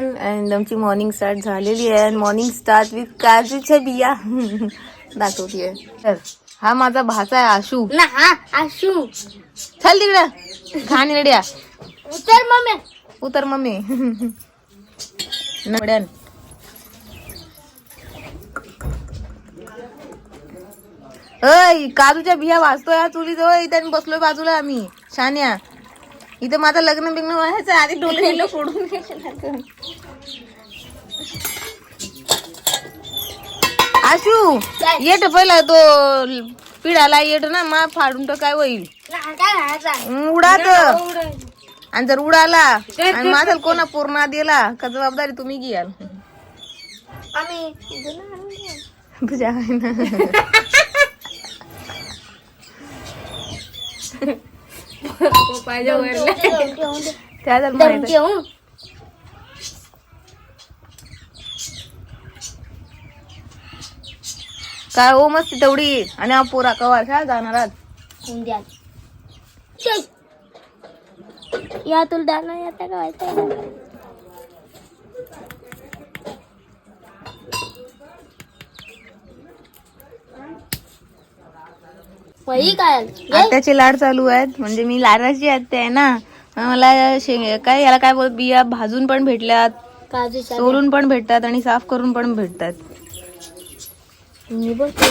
Everyone and आमची morning start झालेली आहे आणि मॉर्निंग स्टार्ट विथ काजूच्या बिया. दाखवतीये. तर हा माझा भाचा आहे आशू. ना हा आशू. चल तिकडं. घाण रेड्या. उतर मम्मी. उतर मम्मी. नड्यान अय काजूच्या बिया वाचतोय हा चुलीजवळ. इथे बसलोय बाजूला आम्ही. शान्या. इथं माझं लग्न बिग्न व्हायचं आधी डोले गेलो फोडून आशू येट पहिला तो पिढाला येट ना मा फाडून तर काय होईल? उडात आणि जर उडाला आणि माझा कोणा पूर्ण दिला का जबाबदारी तुम्ही घ्याल? आम्ही तुझ्या आहे ना त्या माहीत काय ओ मस्त तेवढी? आणि हा पोरा कवा काय जाणार द्या. या तुला दाना येता का वही काय आत्याचे लाड चालू आहेत. म्हणजे मी लाडाची आत्या आहे ना. मला शे काय याला काय बोल बिया भाजून पण भेटल्यात. काजूच्या सोलून पण भेटतात आणि साफ करून पण भेटतात. मी बोलते.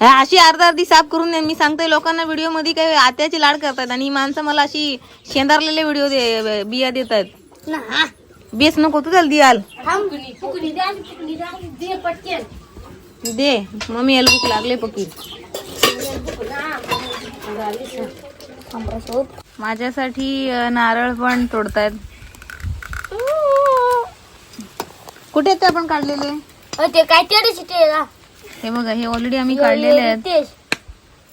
ह्या अशी अर्धा अर्धी साफ करून दे. मी सांगते लोकांना व्हिडिओमध्ये काय आत्याची लाड करतात आणि ही माणसं मला अशी शेंदारलेले व्हिडिओ दे बिया देतात. ना बेस नको तू त्याला दियाल. थांब. फुकली द्या फुकली द्या दे पटकेन. दे. मम्मी याला भूक लागले पकी माझ्यासाठी नारळ पण तोडतायत. कुठे आहेत ते आपण काढलेले? ते काय हे बघा हे ऑलरेडी आम्ही काढलेले आहेत.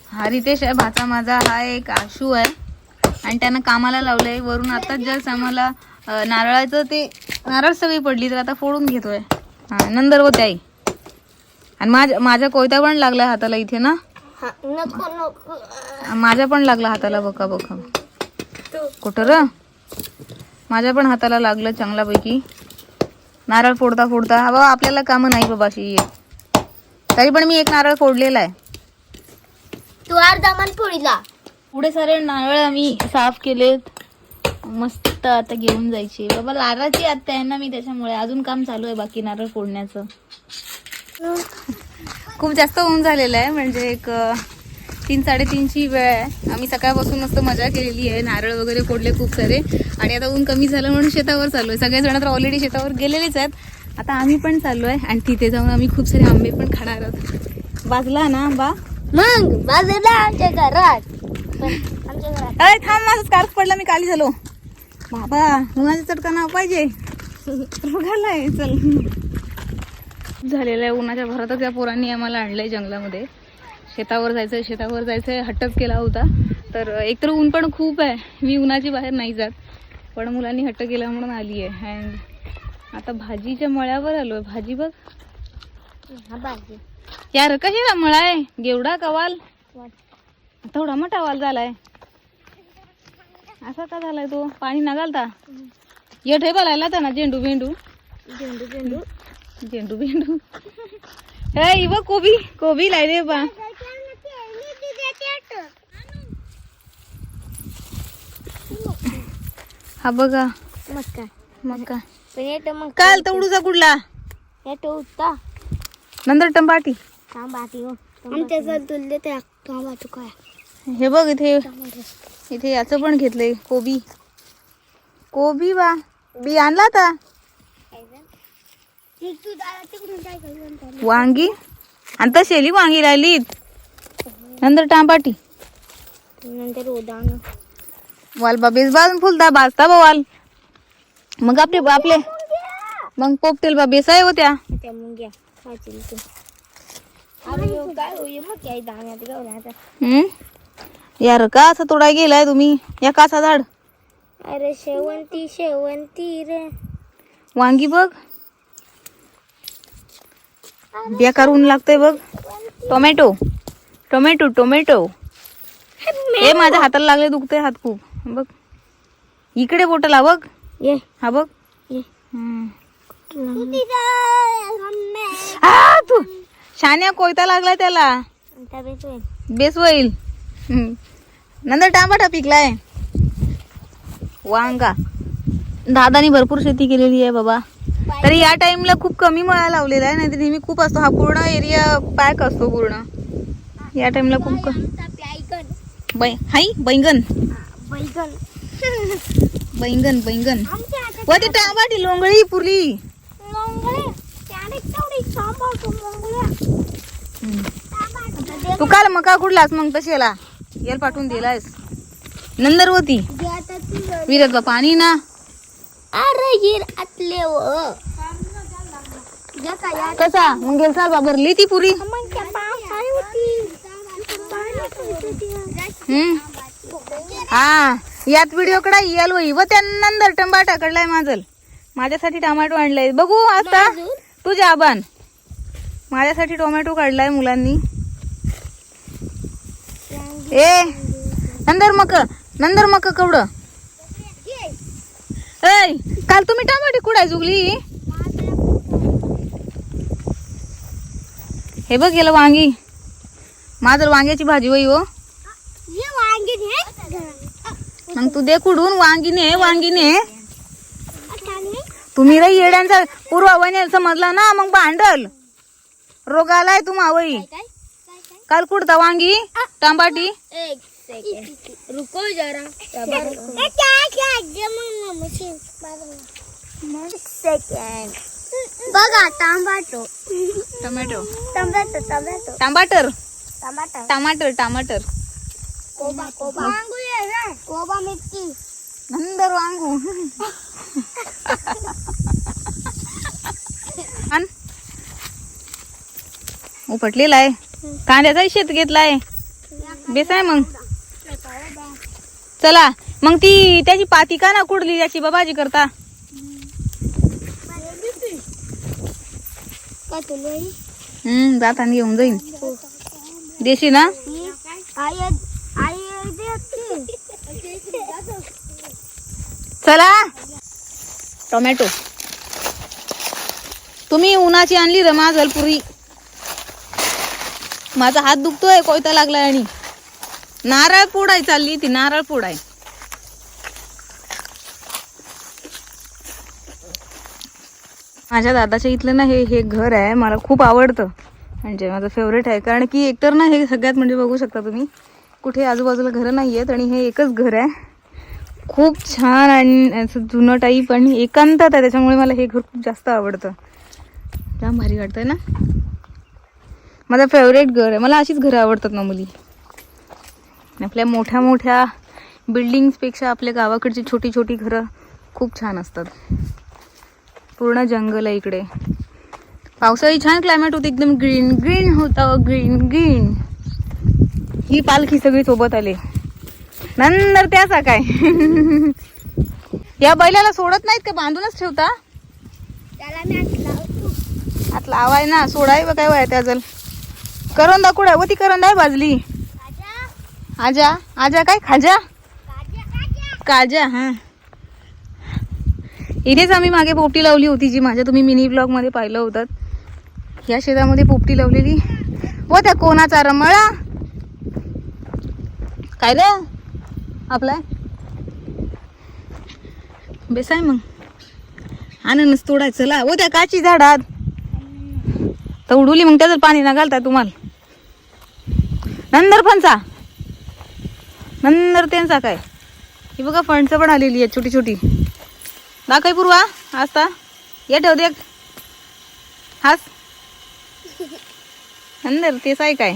हा रितेश आहे भाचा माझा हा एक आशू आहे. आणि त्यानं कामाला लावलंय. वरून आता जस्ट आम्हाला नारळाचं ते नारळ सगळी पडली तर आता फोडून घेतोय. हा नंतर होते आई आणि माझ्या माझ्या कोयता पण लागला हाताला इथे ना. नको नको. माझ्या पण लागला हाताला बघा बघा. कुठं र? माझ्या पण हाताला लागलं चांगल्यापैकी. नारळ फोडता फोडता. हा बाबा आपल्याला कामं नाही बाबा अशी. तरी पण मी एक नारळ फोडलेला आहे. तू अर्धा मन पोळीला पुढे सारे नारळ आम्ही साफ केलेत. मस्त आता घेऊन जायचे. बाबा लाराची आत्या आहे ना मी त्याच्यामुळे. अजून काम चालू आहे बाकी नारळ फोडण्याचं. खूप जास्त ऊन झालेलं आहे. म्हणजे एक तीन साडेतीनची वेळ आहे. आम्ही सकाळपासून मस्त मजा केलेली आहे. नारळ वगैरे फोडले खूप सारे. आणि आता ऊन कमी झालं म्हणून शेतावर चालू आहे सगळेजण तर ऑलरेडी शेतावर गेलेलेच आहेत. आता आम्ही पण चाललो आहे आणि तिथे जाऊन आम्ही खूप सारे आंबे पण खाणार आहोत. बाजला ना आंबा? मग बाजूला आमच्या घरात. अरे थांब माझा स्कार्फ पडला मी काली झालो. बाबा उन्हाचा चटका नाव पाहिजे. चल. झालेलं आहे उन्हाच्या भरातच या पोरांनी आम्हाला आणलंय जंगलामध्ये. शेतावर जायचंय शेतावर जायचंय हट्टच केला होता. तर एकतर ऊन पण खूप आहे. मी उन्हाची बाहेर नाही जात. पण मुलांनी हट्ट केला म्हणून आली आहे. अँड आता भाजीच्या मळ्यावर आलोय. भाजी बघ. बाजू यार कशी मळा आहे. गेवडा कवाल. थोडा मोठा वाल झालाय. असा का झालाय तो? पाणी नगालता ये ठे बोलायला होता ना झेंडू बेंडू झेंडू झेंडू. झेंडू बेंडू ए इव कोबी कोबी लायले बा. हा बघा. मग काय मग का पण काल तवडूचा कुठला? येतो उत्ता नंतर टंबाटी थांब बाटी हो आमच्या जर तुलले ते तू काय? हे बघ इथे. इथे याचं पण घेतलंय कोबी. कोबी बा. बी आणला आता तू दादा तिकडून काय करून वांगी? आणि तशी वांगी राहिलीत. नंतर टांबाटी. नंतर वाल बा बेस बाजून फुलता बाजता बा वाल. मग आपले आपले मग पोपटेल बा बेसाय होत्या. यार का असं तोडाय गेलाय तुम्ही? या काचा झाड. अरे शेवंती शेवंती रे. वांगी बघ. बेकार ऊन लागतंय बघ. Tomato tomato tomato. हे माझ्या हाताला लागले दुखते हात खूप. बघ. इकडे बोटला बघ. ये. हा बघ. आ, तू. शान्या कोयता लागलाय त्याला. बेस होईल. नंतर टामाटा पिकलाय. वांगा. दादानी भरपूर शेती केलेली आहे बाबा. तरी या टाइमला खूप कमी मळा लावलेला आहे नाही नेहमी खूप असतो. हा पूर्ण एरिया पॅक असतो पूर्ण. या टाइमला खूप बै हाई बैंगन. बैंगन बैंगन. बैंगन व ते टामाटी लोंगळी पुरली तू काल मका कुठलास मग तशी याला याला पाठवून दिलायस. नंदरवती. विरत बापा आणि ना. अरे हीर आतले या कसा मग गेल चाल बाबर ली ती पुरी? हा यात व्हिडिओ कडा येल वही व त्या नंतर टमाटा कडलाय माझल माझ्यासाठी टमाटो आणलाय. बघू आता. तुझ्या आबान. माझ्यासाठी टोमॅटो काढलाय मुलांनी. ए नंदर मक नंदर मक कवड? ऐ काल तुम्ही टमाटे कुडाय जुगली? हे बघ गेलं वांगी. माझं वांग्याची भाजी वही हो. ये वांगी घे मग तू दे कुडून वांगीने वांगीने तुम्ही रे येड्यांचा पूर्वा वनेल समजला ना मग भांडल. रोग आलाय तुम्हा काय काल कुडता वांगी? सेकंड रुको जरा क्या क्या जमन मशीन सेकंड बघा टमाटो टोमॅटो टमाटो टमाटो टमाटर. टमाटर. टमाटर टमाटर. कोबा कोबा. वांगू ये रे कोबा मिरची. नंदर वांगू. आण. उपटलेला आहे. कांद्याचाही शेत घेतलाय बेस आहे मग. चला मग ती त्याची पाती का ना कुडली त्याची बाबाजी करता. हम्म जाताना घेऊन जाईन. देशी ना? चला. टोमॅटो. तुम्ही उन्हाची आणली रे माझलपुरी माझा हात दुखतोय कोयता लागलाय आणि. नारळ पोडाय चालली ती नारळ पोडाय माझ्या दादाच्या इथलं ना हे हे घर आहे मला खूप आवडतं. म्हणजे माझं फेवरेट आहे. कारण की एकतर ना हे सगळ्यात म्हणजे बघू शकता तुम्ही कुठे आजूबाजूला घरं नाही आहेत आणि हे एकच घर आहे. खूप छान आणि असं जुनं टाईप आणि एकांतात आहे त्याच्यामुळे मला हे घर खूप जास्त आवडतं. जाम भारी वाटतंय ना? माझं फेवरेट घर आहे. मला अशीच घरं आवडतात ना मुली. आपल्या मोठ्या मोठ्या बिल्डिंग्सपेक्षा आपल्या गावाकडची छोटी छोटी घरं खूप छान असतात. पूर्ण जंगल आहे इकडे. पावसाळी छान क्लायमेट होतं एकदम ग्रीन ग्रीन होतं ग्रीन ग्रीन ही पालखी सगळी सोबत आली. नंतर त्याचा काय या बैलाला सोडत नाहीत का? बांधूनच ठेवता? आत लावाय ना सोडाय काय वय त्याजल करंदा कुठं व ती करंदा काजा आजा आजा काय खाजा? काजा हा. इथेच आम्ही मागे पोपटी लावली होती जी माझ्या तुम्ही मिनी ब्लॉगमध्ये पाहिलं होतं. या शेतामध्ये पोपटी लावलेली. व त्या कोणाचा रमळा? काय रे? आपला? बेस आहे मग. आणूनच तोडायचं चला. व त्या काची झाडात. तर उडवली मग त्याचं पाणी ना घालता तुम्हाला. नंतर फणसा नंतर त्यांचा काय? ही बघा फणसं पण आलेली आहे छोटी छोटी. दाखय पूर्वा आस्ता ये ठेव दे हास. नंतर तेच आहे काय?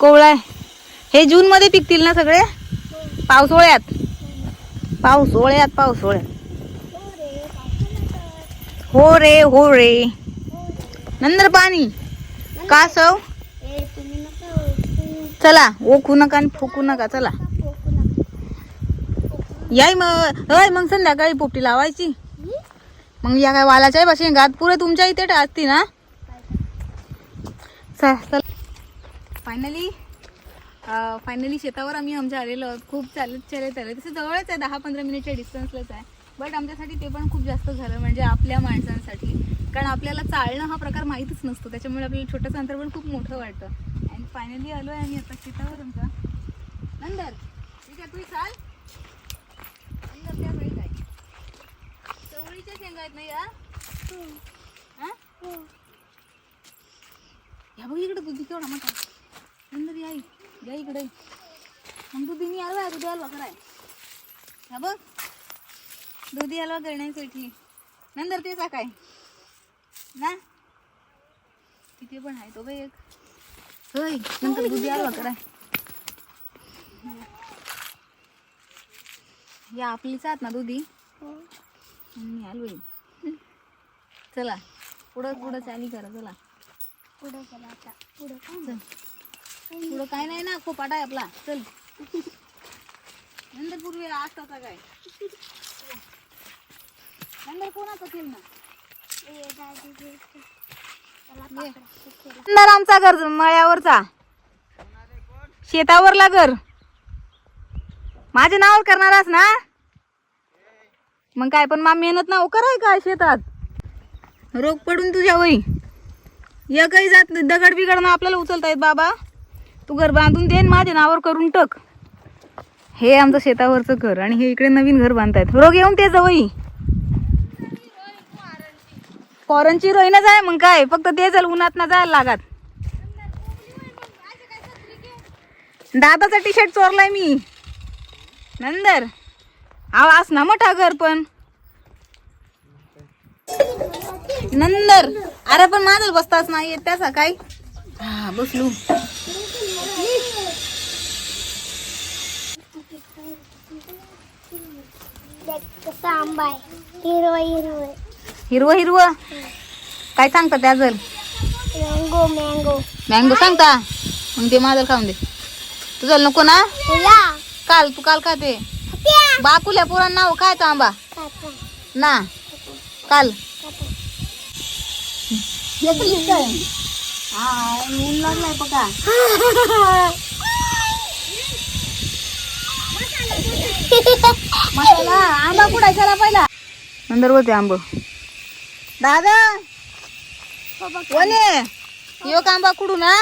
कोवळा हे जून मध्ये पिकतील ना सगळे? पावसाळ्यात. पावसोळ्यात पावसाळ्यात. हो रे हो रे. नंतर पाणी. कासव चला ओखू नका आणि फुकू नका चला. याय मग अय मग संध्याकाळी पोपटी लावायची. मग या काय वालाच्या भाषे शेंगात पुरे तुमच्या इथे असते ना? चल फायनली फायनली शेतावर आम्ही आमच्या आलेलो खूप चालत चालत आले तसं जवळच आहे दहा पंधरा मिनिटच्या डिस्टन्सलाच आहे. बट आमच्यासाठी ते पण खूप जास्त झालं म्हणजे आपल्या माणसांसाठी. कारण आपल्याला चालणं हा प्रकार माहीतच नसतो. त्याच्यामुळे आपल्याला छोटंसं अंतर पण खूप मोठं वाटतं. अँड फायनली आलो आहे आम्ही आता शेतावर आमचा नंतर ठीक आहे तू चाल. नंतर त्या वेळी काय चवळीच्या शेंगा आहेत ना या? या बघ इकडे तुझी केवढा मोठा. नंतर या या इकडे. मग तू तिने आलो आहे तुझ्या हलवा कराय हा बघ. दुधी हलवा करण्यासाठी नंतर ते काय? ना? तिथे पण आहे तो बघ एक. होय नंतर दुधी हलवा कराय या आपलीच आहात ना दुधी? मी आलो आहे. चला पुढं पुढं चाली करा चला. पुढे चला आता. पुढे काय? चल. पुढं काय नाही ना खोपाटा आहे आपला. चल. नंतर पूर्वी होता काय? नंतर कोणाचा आमचा घर मळ्यावरचा. शेतावरला घर. माझ्या नावावर करणारास ना? मग काय पण मा मेहनत ना कराय काय शेतात? रोग पडून तुझ्या वही या काही जात. दगड बिगड ना आपल्याला उचलता येत बाबा. तू घर बांधून दे माझ्या नावावर करून टक. हे आमचं शेतावरचं घर आणि हे इकडे नवीन घर बांधतायत. रोग येऊन ते जवळ फॉरनची रोईनच आहे मग काय? फक्त ते चल उन्हात ना जायला लागत. दादाचा टी शर्ट चोरलाय मी. नंतर आवाज ना मोठा घर पण. नंतर अरे पण माझं बसताच नाही येत त्याचा काय? हा बसलू. आंबा हिरवा हिरवा. हिरवं हिरवं. काय सांगता त्याजल मँगो मँगो मँगो सांगता? मग ते माझं खाऊन दे. तुझं नको ना? काल तू काल खाते. बाकुल्या पुरा नाव काय तो आंबा. ना? काल. ऊन लागलाय बघा. मसाला आंबा कुठे चला पहिला. नंतर होते आंब. दादा? कोणे? यो कांबा कुडू ना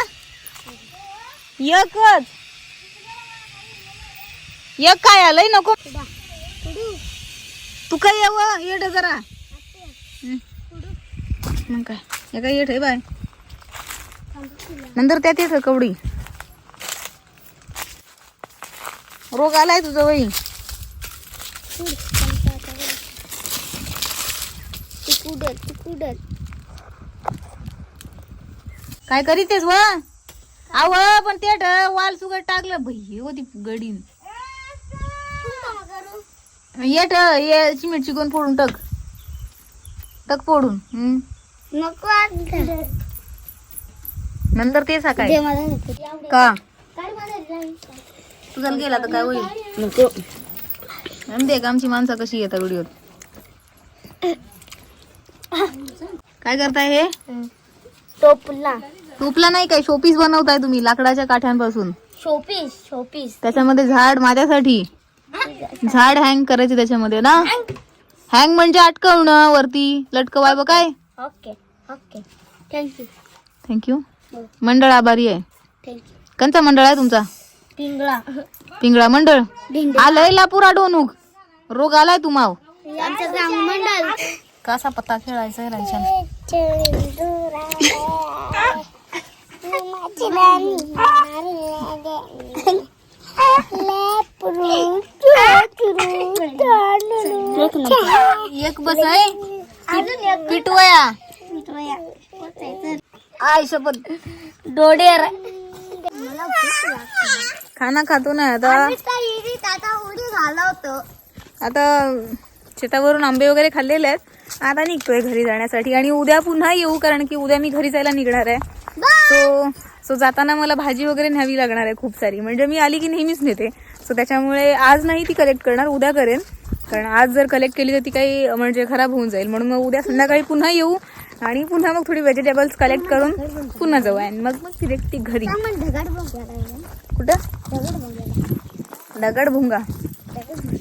एकच. एक काय आलंय नको. तू काय येव येड जरा. मग काय? हे काय येठ आहे बाय. नंतर त्यात येत कवडी. रोग आलाय तुझं वही. कुडल काय करीतेस व? आव पण ते वाल सुगट टाकलं. भई होती गडीन. येट ये सिमेंटची कोण फोडून टक. टक फोडून. नको. नंतर ते सकाळी. का? तुझा गेला तर काय होईल? नको. आमची माणसं कशी येतात व्हिडिओत काय करताय हे? टोपला. टोपला नाही काय? शोपीस बनवताय तुम्ही लाकडाच्या काठ्यांपासून शोपीस शोपीस. त्याच्यामध्ये झाड माझ्यासाठी. झाड हँग करायचे त्याच्यामध्ये ना? हँग म्हणजे अटकवणं वरती. लटकवाय बघ काय? ओके ओके थँक्यू थँक्यू मंडळ आभारी आहे. थँक्यू कोणता मंडळ आहे तुमचा? पिंगळा. पिंगळा मंडळ? आलंय लापुरा डोनूक रोग आलाय आमचं मंडळ. कसा पत्ता खेळायचा एक बस आहे. पिटवया. आय शपथ डोडेर खाना खातो ना आता. आता शेतावरून आंबे वगैरे खाल्लेले आहेत. आता निघतोय घरी जाण्यासाठी आणि उद्या पुन्हा येऊ कारण की उद्या मी घरी जायला निघणार आहे. सो सो जाताना मला भाजी वगैरे न्यावी लागणार आहे खूप सारी. म्हणजे मी आली की नेहमीच नेते. सो त्याच्यामुळे आज नाही ती कलेक्ट करणार उद्या करेन. कारण आज जर कलेक्ट केली तर ती काही म्हणजे खराब होऊन जाईल. म्हणून मग उद्या संध्याकाळी पुन्हा येऊ आणि पुन्हा मग थोडी व्हेजिटेबल्स कलेक्ट करून पुन्हा जाऊ आणि मग मग direct ती घरी. कुठं? दगड भुंगा.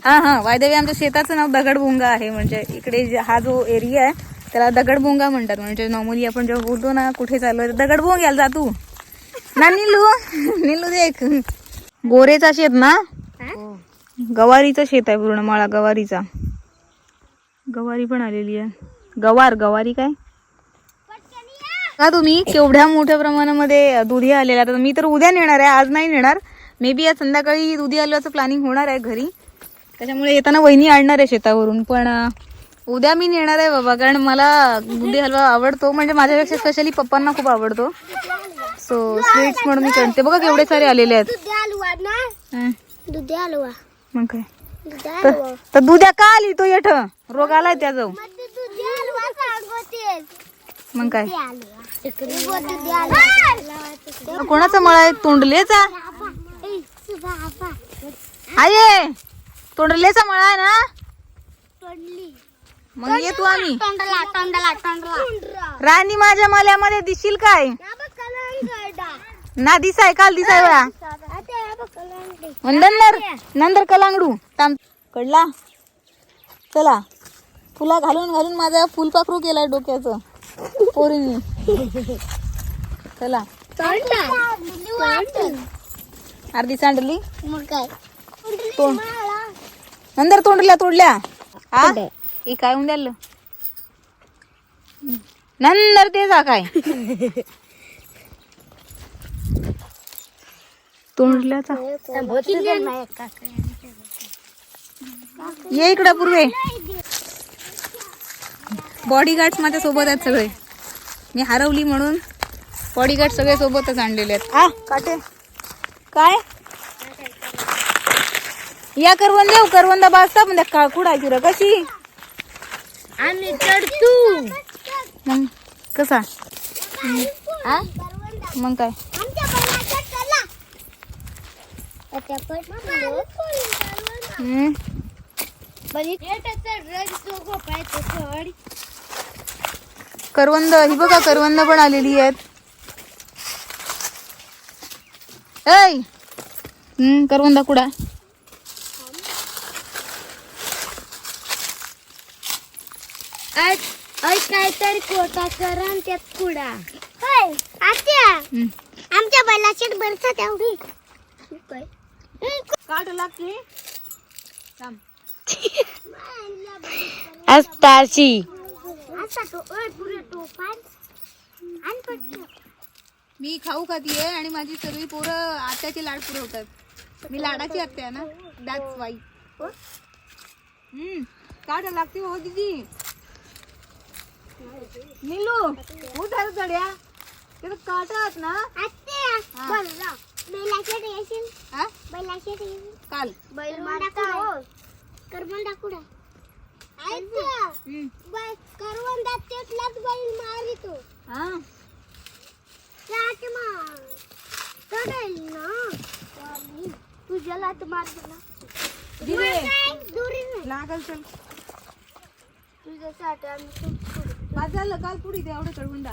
हा हा. वायदेवी आमच्या शेताचं नाव दगडभोंगा आहे. म्हणजे इकडे हा जो एरिया आहे त्याला दगडभोंगा म्हणतात. म्हणजे नॉर्मली आपण जेव्हा बोलतो ना कुठे तर दगडभोंग्याला जा तू. ना निलू. निलू देख. गोरेचा शेत ना? गवारीचं शेत आहे पूर्ण मळा गवारीचा. गवारी पण आलेली आहे. गवार गवारी काय? का तुम्ही? केवढ्या मोठ्या प्रमाणामध्ये दुधी आलेला तर मी तर उद्या नेणार आहे आज नाही नेणार. मे बी आज संध्याकाळी दुधी हलव्याचं प्लॅनिंग होणार आहे घरी. त्याच्यामुळे येताना वहिनी आणणार आहे शेतावरून पण उद्या मी नेणार आहे बाबा कारण मला दुधी हलवा आवडतो. म्हणजे माझ्यापेक्षा स्पेशली पप्पांना खूप आवडतो. सो स्वीट्स म्हणून मी करते. बघा केवढे सारे आलेले आहेत. हं, मग काय? तर दुध्या का आली? तो येठ. रोग आलाय त्याजवळ. मग ते दूध हलवा सांगतेस. मग काय? कोणाचा मळा आहे? तोंडलेचा. आहे तोंडलेचा मळा आहे ना? तोंडली. मग येतो आम्ही तोंडला तोंडला तोंडला राणी माझ्या माल्यामध्ये दिसशील काय? कलंगडा ना दिसाय काल दिसाय वेळा आता बघ कलंगडी नंदर नंदर कलांगडू ताम कडला. चला. फुला घालून घालून माझा फुलपाखरू केलाय डोक्याचं. पोरीनी. चला. अर्धी सांडली. मग काय? तोंड नंतर तोंडल्या. तोडल्या हा हे काय होऊन द्याल नंतर ते जा काय? तोंडल्याचा ये इकडे पूर्वे. बॉडीगार्ड माझ्या सोबत आहेत सगळे. मी हरवली म्हणून. बॉडीगार्ड सगळे सोबतच आणलेले आहेत. आ काटे. काय? या करवंद देऊ करवंदा बाजता पण त्या का कुडायची र कशी? आम्ही चढतू. मग कसा? हा. मग काय? हम्म. करवंद ही बघा करवंद पण आलेली आहेत. ऐ! हम्म करवंदा कुडा आज काय तर कोटा करा आणि त्यात कुडा होय आत्या. आमच्या बैलाची बरसा तेवढी. काय काट लागते अस्ताची असा तो ओय पुरे टोपान आण. पटकन. मी खाऊ खातीये आणि माझी सगळी पोरं आत्याचे लाड पुरवतात. मी लाडाची आत्या आहे ना? दॅट्स वाई हम्म. काट लागते हो दीदी. निलू उठार चढ्या ते तर काटात ना? आत्या हा. बैलाच्या टेन्शन हा? बैलाच्या टेन्शन काल. बैल मारा करमंडा कुडा आत्या हम्म. करवंदात तेटलाच बैल मारितो. हा? लाट मार. चढेल ना. तुझ्या लाट मार दिदी दुरी लागल चल. तुझ्यासाठी आम्ही बाद झालं काल पुढे ते एवढं चढवून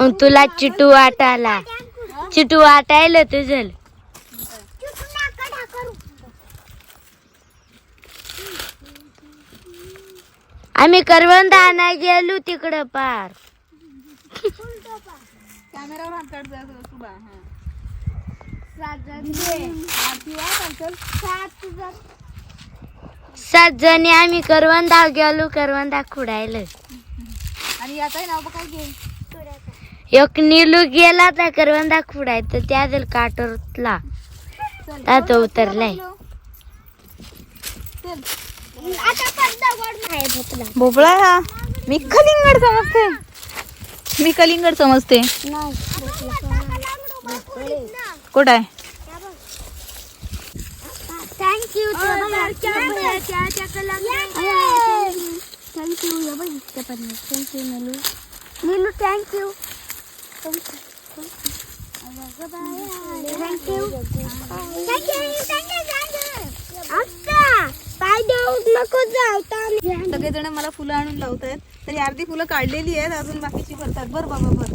मग तुला चिटू वाटायला. चिटू वाटायला तुझं करू आम्ही करवंद आणा गेलो तिकडं पार. कॅमेरावर हात काढ जा सुबा सात जणी आम्ही करवंदा गेलो करवंदा खुडायला. आणि नाव काय घे. एक निलू गेला तर करवंदा खुडाय तर त्या दिल काटरला चल आता उतरलाय भोपळा. हा मी कलिंगड समजते. मी कलिंगड समजते. नाही कुठं आहे? Thank you thank you thank you Neelu Neelu thank you thank you पाय देऊ नको जाऊ सगळेजण मला फुलं आणून लावत आहेत तरी अर्धी फुलं काढलेली आहेत अजून बाकीची भरतात. बर बाबा भर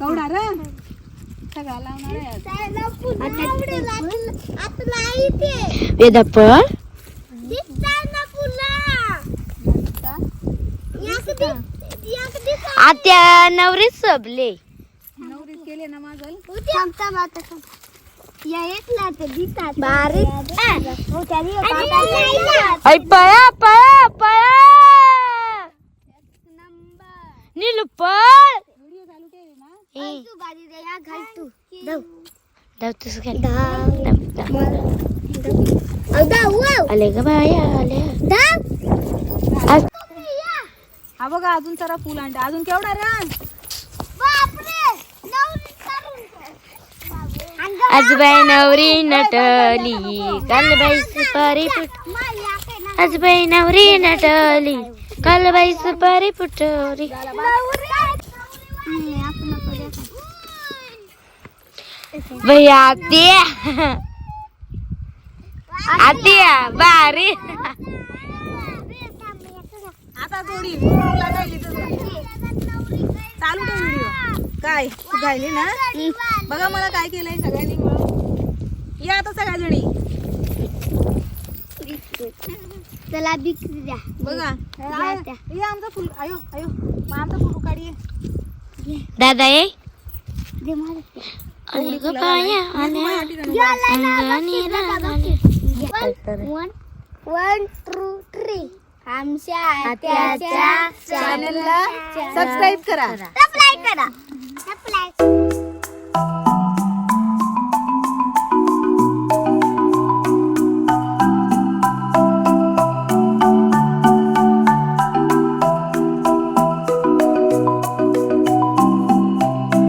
कवडा र? सगळा लावणार आहे आज. वेदापळ आत्या नवरीच सबले नवरीत केले ना माझं. ऐ पळा पळा पळा. नीलू पळ. धाव तसं घाल. आले ग बाया हा बघा अजून जरा फुल आणते अजून केवढा रे आज? बाई नवरी नटली. काल बाई सुपारी फुट आज बाई नवरी नटली. काल बाई सुपारी फुटली. बाई आत्या आत्या बारी. आता थोडी तुला गायली तर थोडी. चालू ठेव व्हिडिओ. काय? तू गायली ना? बघा मला काय केलंय सगळ्यांनी. मिळून या आता सगळ्या जणी चला बिक द्या. बघा. हे आमचं फुल आयो आयो मग आमचं फुल काढी दादा ये. दे मला. वन वन टू थ्री आमच्या आत्याच्या चॅनलला सबस्क्राईब करा. सबस्क्राईब करा. सबस्क्राईब